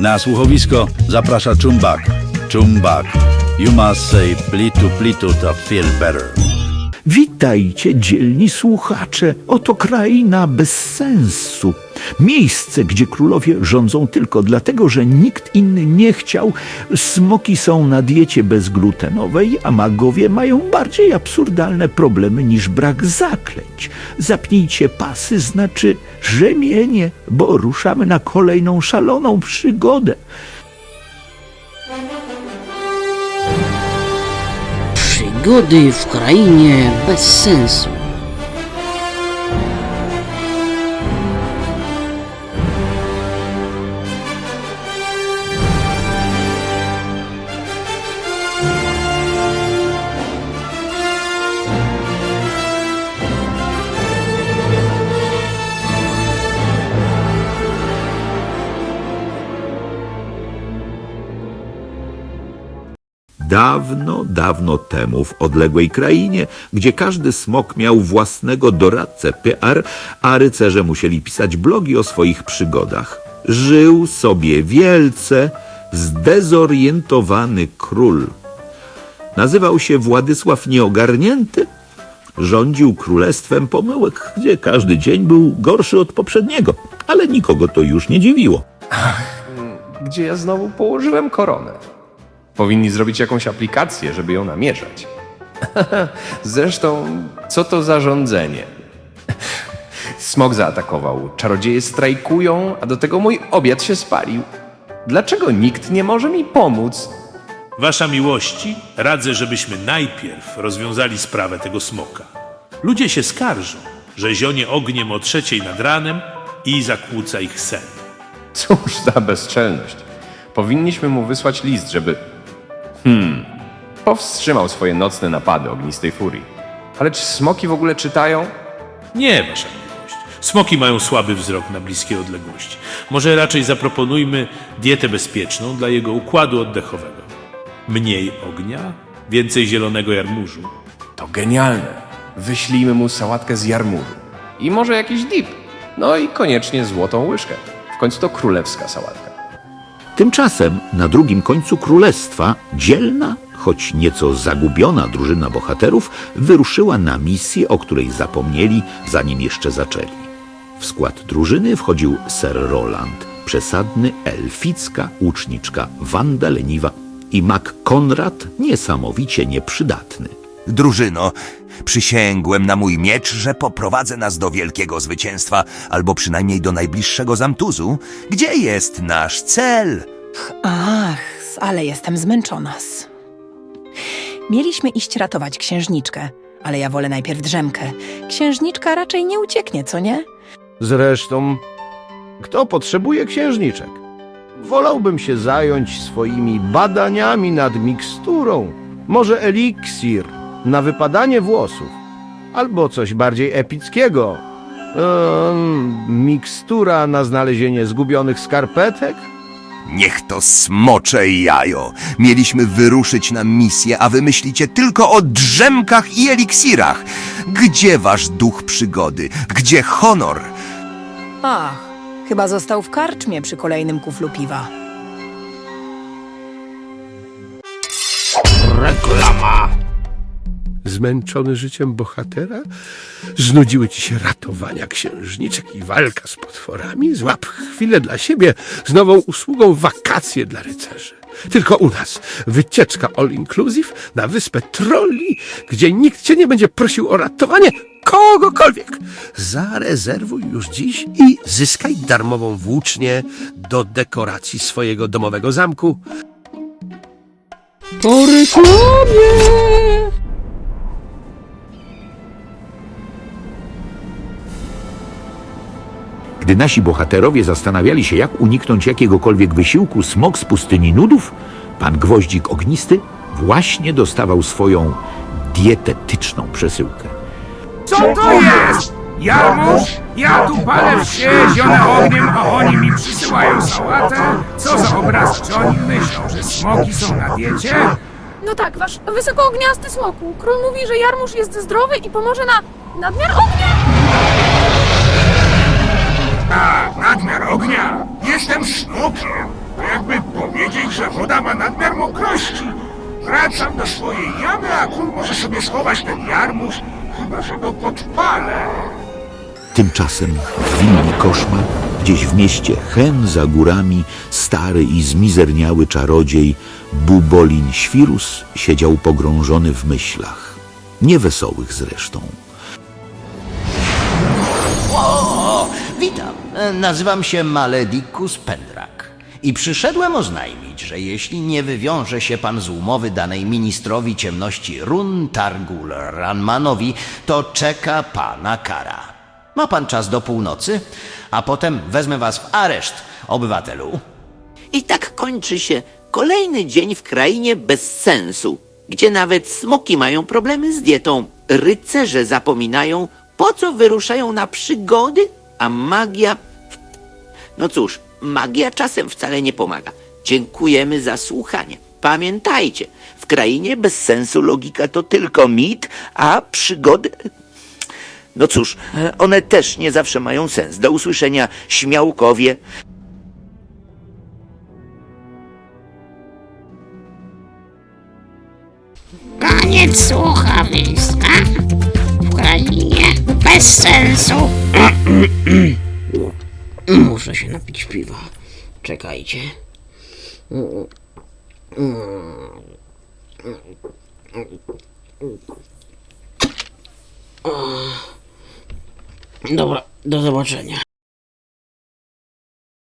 Na słuchowisko zaprasza Chumbak. Chumbak. You must say plitu plitu to feel better. Witajcie, dzielni słuchacze. Oto kraina bez sensu. Miejsce, gdzie królowie rządzą tylko dlatego, że nikt inny nie chciał. Smoki są na diecie bezglutenowej, a magowie mają bardziej absurdalne problemy niż brak zaklęć. Zapnijcie pasy, znaczy rzemienie, bo ruszamy na kolejną szaloną przygodę. Przygody w krainie bez sensu. Dawno, dawno temu w odległej krainie, gdzie każdy smok miał własnego doradcę PR, a rycerze musieli pisać blogi o swoich przygodach, żył sobie wielce zdezorientowany król. Nazywał się Władysław Nieogarnięty, rządził królestwem pomyłek, gdzie każdy dzień był gorszy od poprzedniego, ale nikogo to już nie dziwiło. gdzie ja znowu położyłem koronę. Powinni zrobić jakąś aplikację, żeby ją namierzać. Zresztą, co to za rządzenie? Smok zaatakował, czarodzieje strajkują, a do tego mój obiad się spalił. Dlaczego nikt nie może mi pomóc? Wasza miłości, radzę, żebyśmy najpierw rozwiązali sprawę tego smoka. Ludzie się skarżą, że zionie ogniem o trzeciej nad ranem i zakłóca ich sen. Cóż za bezczelność. Powinniśmy mu wysłać list, żeby. Hmm. Powstrzymał swoje nocne napady ognistej furii. Ale czy smoki w ogóle czytają? Nie, wasza miłość. Smoki mają słaby wzrok na bliskie odległości. Może raczej zaproponujmy dietę bezpieczną dla jego układu oddechowego. Mniej ognia, więcej zielonego jarmużu. To genialne. Wyślijmy mu sałatkę z jarmużu. I może jakiś dip. No i koniecznie złotą łyżkę. W końcu to królewska sałatka. Tymczasem na drugim końcu królestwa dzielna, choć nieco zagubiona drużyna bohaterów wyruszyła na misję, o której zapomnieli, zanim jeszcze zaczęli. W skład drużyny wchodził Sir Roland, przesadny, elficka łuczniczka Wanda Leniwa i Mac Konrad niesamowicie nieprzydatny. Drużyno, przysięgłem na mój miecz, że poprowadzę nas do wielkiego zwycięstwa, albo przynajmniej do najbliższego zamtuzu. Gdzie jest nasz cel? Ach, ale jestem zmęczona. Mieliśmy iść ratować księżniczkę, ale ja wolę najpierw drzemkę. Księżniczka raczej nie ucieknie, co nie? Zresztą, kto potrzebuje księżniczek? Wolałbym się zająć swoimi badaniami nad miksturą. Może eliksir na wypadanie włosów. Albo coś bardziej epickiego. Ehm, mikstura na znalezienie zgubionych skarpetek? Niech to smocze jajo. Mieliśmy wyruszyć na misję, a wy myślicie tylko o drzemkach i eliksirach. Gdzie wasz duch przygody? Gdzie honor? Ach, chyba został w karczmie przy kolejnym kuflu piwa. Zmęczony życiem bohatera? Znudziły ci się ratowania księżniczek i walka z potworami? Złap chwilę dla siebie z nową usługą wakacje dla rycerzy. Tylko u nas wycieczka all inclusive na wyspę trolli, gdzie nikt cię nie będzie prosił o ratowanie kogokolwiek. Zarezerwuj już dziś i zyskaj darmową włócznię do dekoracji swojego domowego zamku. Po reklamie! Gdy nasi bohaterowie zastanawiali się, jak uniknąć jakiegokolwiek wysiłku, smok z pustyni nudów, pan Gwoździk Ognisty właśnie dostawał swoją dietetyczną przesyłkę. Co to jest? Jarmuż? Ja tu palę wsie, zione ogniem, a oni mi przysyłają sałatę? Co za obraz? Czy oni myślą, że smoki są na diecie? No tak, wasz wysokoogniasty smoku. Król mówi, że jarmuż jest zdrowy i pomoże na nadmiar ognia. Jestem smokiem. powiedzieć, że woda ma nadmiar mokrości. Wracam do swojej jamy, a król może sobie schować ten jarmuż, chyba że go podpalę. Tymczasem w willi koszmar, gdzieś w mieście Hen za górami, stary i zmizerniały czarodziej Bubolin Świrus siedział pogrążony w myślach. Niewesołych zresztą. Witam. E, Nazywam się Maledicus Pendrak. I przyszedłem oznajmić, że jeśli nie wywiąże się pan z umowy danej ministrowi ciemności Run Targul Ranmanowi, to czeka pana kara. Ma pan czas do północy, a potem wezmę was w areszt, obywatelu. I tak kończy się kolejny dzień w krainie bez sensu, gdzie nawet smoki mają problemy z dietą, rycerze zapominają, po co wyruszają na przygody, a magia. No cóż, magia czasem wcale nie pomaga. Dziękujemy za słuchanie. Pamiętajcie, w krainie bez sensu logika to tylko mit, a przygody. No cóż, one też nie zawsze mają sens. Do usłyszenia, śmiałkowie. Koniec słuchowiska bez sensu. Muszę się napić piwa. Czekajcie. Dobra, do zobaczenia.